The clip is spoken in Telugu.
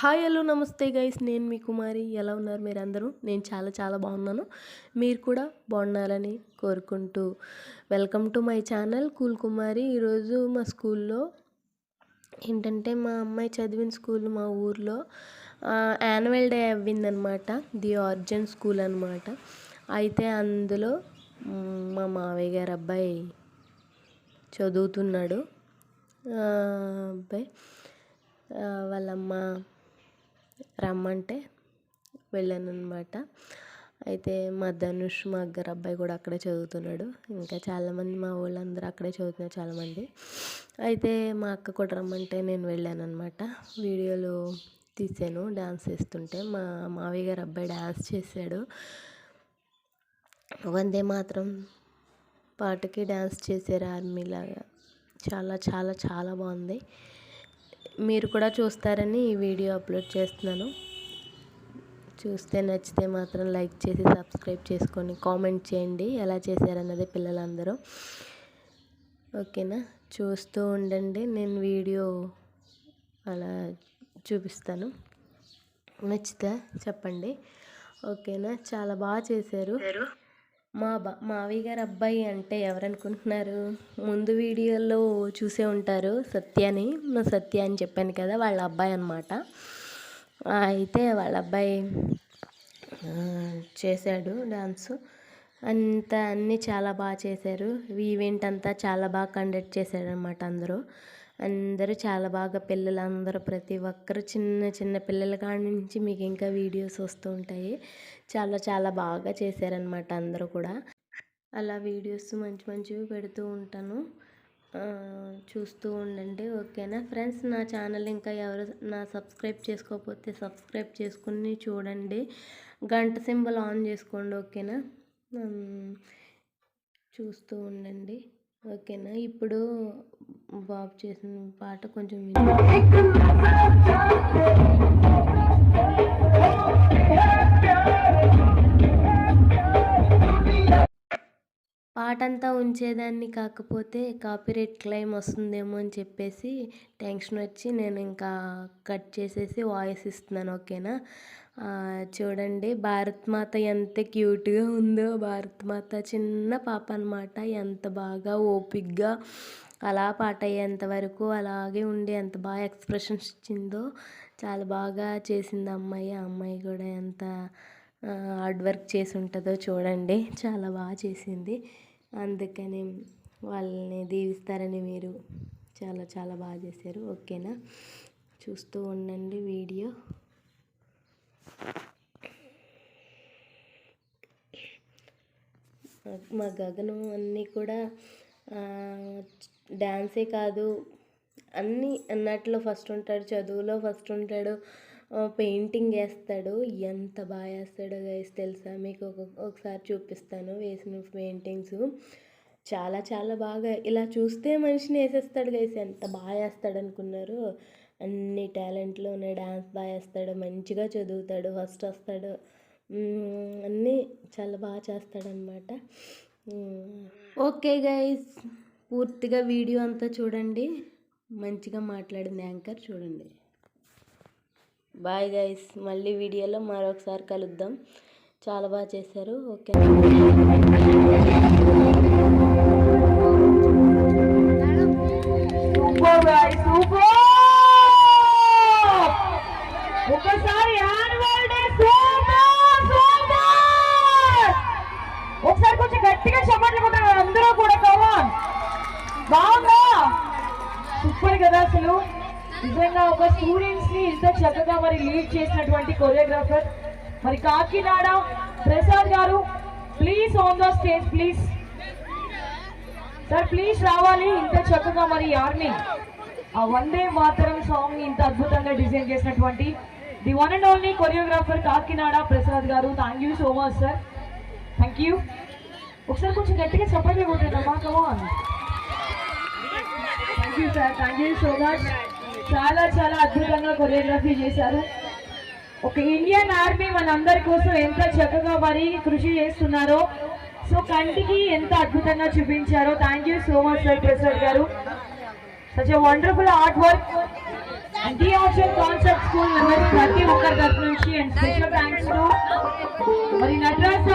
హాయ్ హలో నమస్తే గైస్. నేను మీ కుమారి. ఎలా ఉన్నారు మీరు అందరూ నేను చాలా చాలా బాగున్నాను. మీరు కూడా బాగున్నారని కోరుకుంటూ welcome to my channel cool Kumari. ఈరోజు మా స్కూల్లో ఏంటంటే మా అమ్మాయి చదివిన స్కూల్ మా ఊర్లో యాన్యువల్ డే అవ్విందనమాట ది ఆర్జన్ స్కూల్ అనమాట అయితే అందులో మా మావయ్య గారు అబ్బాయి చదువుతున్నాడు. అబ్బాయి వాళ్ళమ్మ రమ్మంటే వెళ్ళాను అనమాట అయితే మా ధనుష్ మా అగ్గర అబ్బాయి కూడా అక్కడే చదువుతున్నాడు. ఇంకా చాలామంది మా వాళ్ళందరూ అక్కడే చదువుతున్నారు చాలామంది. అయితే మా అక్క కూడా రమ్మంటే నేను వెళ్ళాను అనమాట వీడియోలు తీసాను డాన్స్ చేస్తుంటే. మా మావయ్య గారు అబ్బాయి డాన్స్ చేశాడు. వందే మాత్రం పాటకి డాన్స్ చేశారు ఆర్మీలాగా. చాలా చాలా చాలా బాగుంది. మీరు కూడా చూస్తారని ఈ వీడియో అప్లోడ్ చేస్తున్నాను. చూస్తే నచ్చితే మాత్రం లైక్ చేసి సబ్స్క్రైబ్ చేసుకొని కామెంట్ చేయండి. ఎలా చేశారన్నది పిల్లలందరూ. ఓకేనా? చూస్తూ ఉండండి. నేను వీడియో అలా చూపిస్తాను. నచ్చితే చెప్పండి. ఓకేనా? చాలా బాగా చేశారు. మా బా మావయ్య గారు అబ్బాయి అంటే ఎవరనుకుంటున్నారు? ముందు వీడియోలో చూసే ఉంటారు సత్యని. సత్య అని చెప్పాను కదా వాళ్ళ అబ్బాయి అనమాట అయితే వాళ్ళ అబ్బాయి చేశాడు డాన్స్. అంత అన్నీ చాలా బాగా చేశారు. ఈవెంట్ అంతా చాలా బాగా కండక్ట్ చేశారనమాట అందరూ. అందరూ చాలా బాగా పిల్లలందరూ ప్రతి ఒక్కరు చిన్న చిన్న పిల్లల కాడి నుంచి మీకు ఇంకా వీడియోస్ వస్తూ ఉంటాయి. చాలా చాలా బాగా చేశారనమాట అందరూ కూడా. అలా వీడియోస్ మంచి మంచివి పెడుతూ ఉంటాను. చూస్తూ ఉండండి ఓకేనా? ఫ్రెండ్స్ నా ఛానల్ ఇంకా ఎవరు నా సబ్స్క్రైబ్ చేసుకోకపోతే సబ్స్క్రైబ్ చేసుకుని చూడండి. గంట సింబల్ ఆన్ చేసుకోండి ఓకేనా? చూస్తూ ఉండండి. ఓకేనా? ఇప్పుడు బాబు చేసిన పాట కొంచెం వినండి. పాటంతా ఉంచేదాన్ని కాకపోతే కాపీరైట్ క్లెయిమ్ వస్తుందేమో అని చెప్పేసి టెన్షన్ వచ్చి నేను ఇంకా కట్ చేసేసి వాయిస్ ఇస్తున్నాను ఓకేనా? చూడండి భారత్ మాత ఎంత క్యూట్గా ఉందో భారత్ మాత చిన్న పాప అనమాట ఎంత బాగా ఓపిగ్గా అలా పాట అయ్యేంత వరకు అలాగే ఉండి ఎంత బాగా ఎక్స్ప్రెషన్స్ ఇచ్చిందో చాలా బాగా చేసింది అమ్మాయి. ఆ అమ్మాయి కూడా ఎంత హార్డ్ వర్క్ చేసి ఉంటుందో చూడండి. చాలా బాగా చేసింది. అందుకని వాళ్ళని దీవిస్తారని మీరు చాలా చాలా బాగా చేశారు. ఓకేనా? చూస్తూ ఉండండి వీడియో. మా గగనం అన్నీ కూడా డ్యాన్సే కాదు అన్నీ అన్నట్లో ఫస్ట్ ఉంటాడు చదువులో ఫస్ట్ ఉంటాడు పెయింటింగ్ వేస్తాడు. ఎంత బాగా వేస్తాడో గైస్ తెలుసా? మీకు ఒక ఒకసారి చూపిస్తాను. వేసిన పెయింటింగ్స్ చాలా చాలా బాగా ఇలా చూస్తే మనిషిని వేసేస్తాడు గైస్ ఎంత బాగా వేస్తాడు అనుకున్నారు. అన్ని టాలెంట్లో ఉన్నాయి డ్యాన్స్ బాగా వేస్తాడు. మంచిగా చదువుతాడు. ఫస్ట్ వస్తాడు. అన్నీ చాలా బాగా చేస్తాడనమాట ఓకే గైస్ పూర్తిగా వీడియో అంతా చూడండి. మంచిగా మాట్లాడింది యాంకర్. చూడండి. బాయ్ గైస్ మళ్ళీ వీడియోలో మరొకసారి కలుద్దాం. చాలా బాగా చేశారు. ఓకే సూపర్ గాయ్స్ సూపర్ ఒకసారి ఒకసారి కొంచెం గట్టిగా చప్పట్లు కొట్టారు అందరూ కూడా కమాన్ బాగుందా? సూపర్ కదా అసలు. నిజంగా ఒక స్టూడెంట్స్ని ఇంత చక్కగా మరి లీడ్ చేసినటువంటి కొరియోగ్రాఫర్ మరి Kakinada Prasad garu please on the stage please sir please రావాలి ఇంత చక్కగా మరి ఆర్మీ ఆ వందే మాతరం సాంగ్ ఇంత అద్భుతంగా డిజైన్ చేసినటువంటి the one and only choreographer Kakinada Prasad garu. Thank you so much sir thank you ఒకసారి కొంచెం గట్టిగా చెప్పండి కొట్టేదమ్మా come on thank you sir thank you so much చాలా చాలా అద్భుతంగా కొరియోగ్రఫీ చేశారు. ఒక ఇండియన్ ఆర్మీ మనందరి కోసం ఎంత చక్కగా మరి కృషి చేస్తున్నారో సో కంటికి ఎంత అద్భుతంగా చూపించారో. Thank you so much sir Prasad garu. Such a wonderful art work the option concept school members ప్రతి ఒక్కరి తరఫు నుంచి అండ్ స్పెషల్ థ్యాంక్స్ టు మరి నటరాజ్